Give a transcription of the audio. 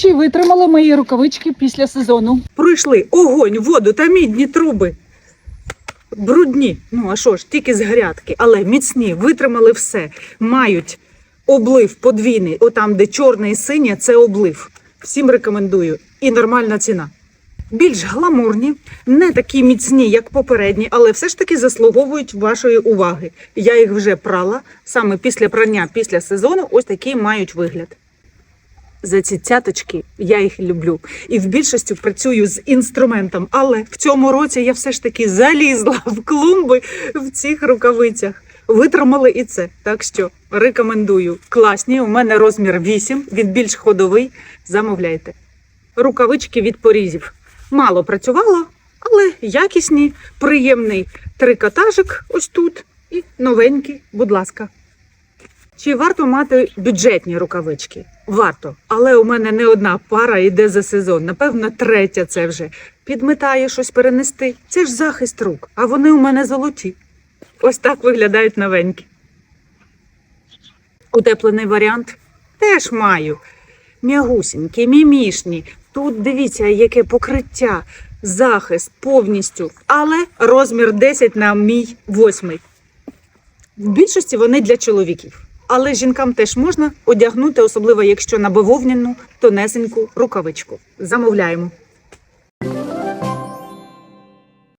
Чи витримали мої рукавички після сезону? Пройшли огонь, воду та мідні труби. Брудні, ну а що ж, тільки з грядки, але міцні, витримали все. Мають облив подвійний, отам, де чорне і синє, це облив. Всім рекомендую. І нормальна ціна. Більш гламурні, не такі міцні, як попередні, але все ж таки заслуговують вашої уваги. Я їх вже прала. Саме після прання, після сезону, ось такі мають вигляд. За ці цяточки я їх люблю. І в більшості працюю з інструментом. Але в цьому році я все ж таки залізла в клумби в цих рукавицях. Витримали і це. Так що рекомендую. Класні. У мене розмір 8, він більш ходовий. Замовляйте. Рукавички від порізів. Мало працювало, але якісні, приємний трикотажик ось тут. І новенький, будь ласка. Чи варто мати бюджетні рукавички? Варто, але у мене не одна пара йде за сезон. Напевно, третя це вже. Підметає щось перенести. Це ж захист рук, а вони у мене золоті. Ось так виглядають новенькі. Утеплений варіант теж маю. М'ягусінькі, мімішні. Тут дивіться, яке покриття, захист повністю. Але розмір 10 на мій 8. В більшості вони для чоловіків. Але жінкам теж можна одягнути, особливо якщо на бавовняну тонесеньку рукавичку. Замовляємо.